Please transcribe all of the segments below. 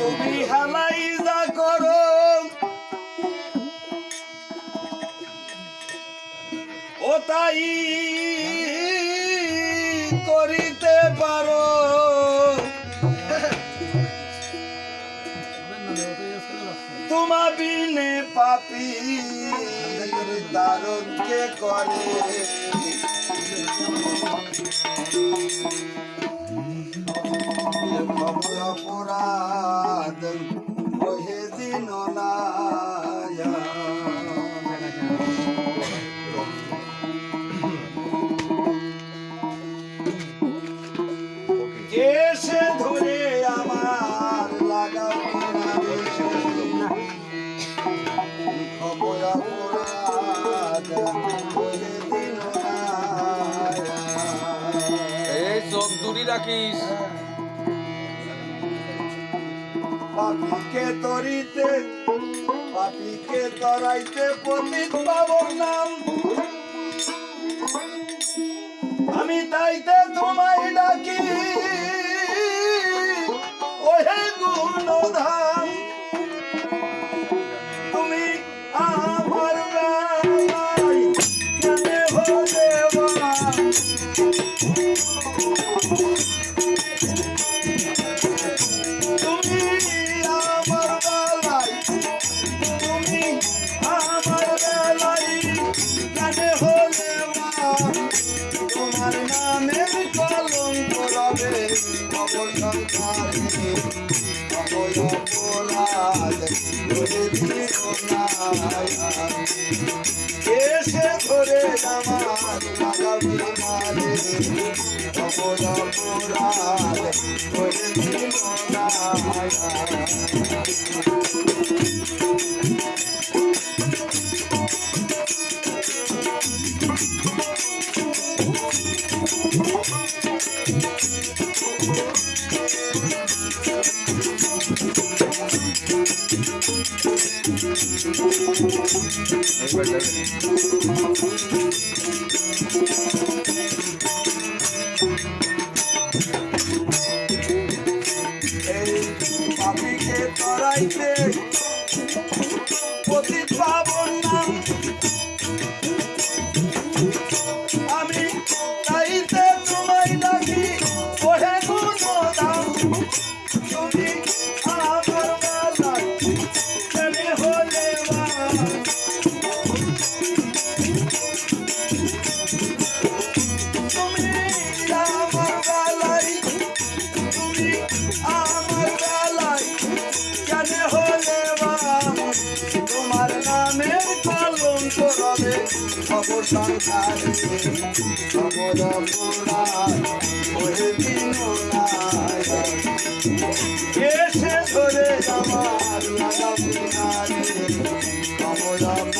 তুমি হালাই করো। ও করিতে পারো। তোমা বিনে পাপি দারুণ করে। অপরাধ ওহে দিন কেসে ধরে আমার লাগাও খবর অপরাধ এই চোখ দূরি রাখিস। পাপিকে তরিতে পাপিকে তরাইতে পতিত পাবর নাম। আমি তাইতে তোমায় এসে ধরে আমার লাগাবি মারে অবয় অপরাধ করে দিও না একবার যাবেন। এই পাপিকে তরাইতে পতিত পাবন নাম আমি খবর সংসারে খবর পুরাণ দিন এসে ধরে আমার লাগাবি নারে খবর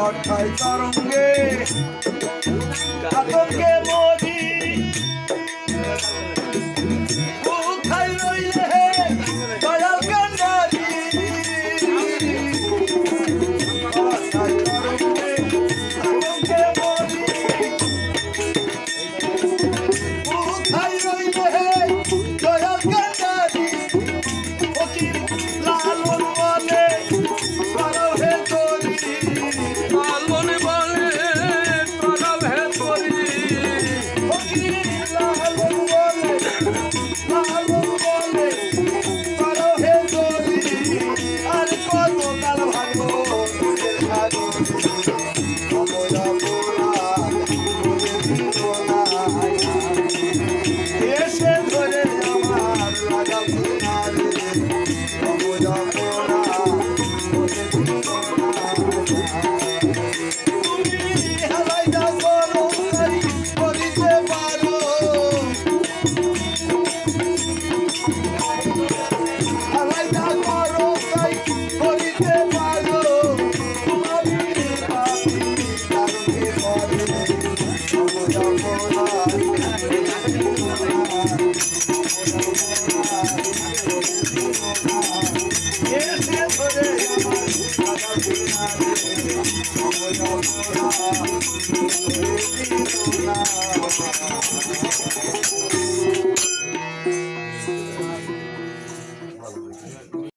অঠাই তরঙ্গে আতঙ্কে মরি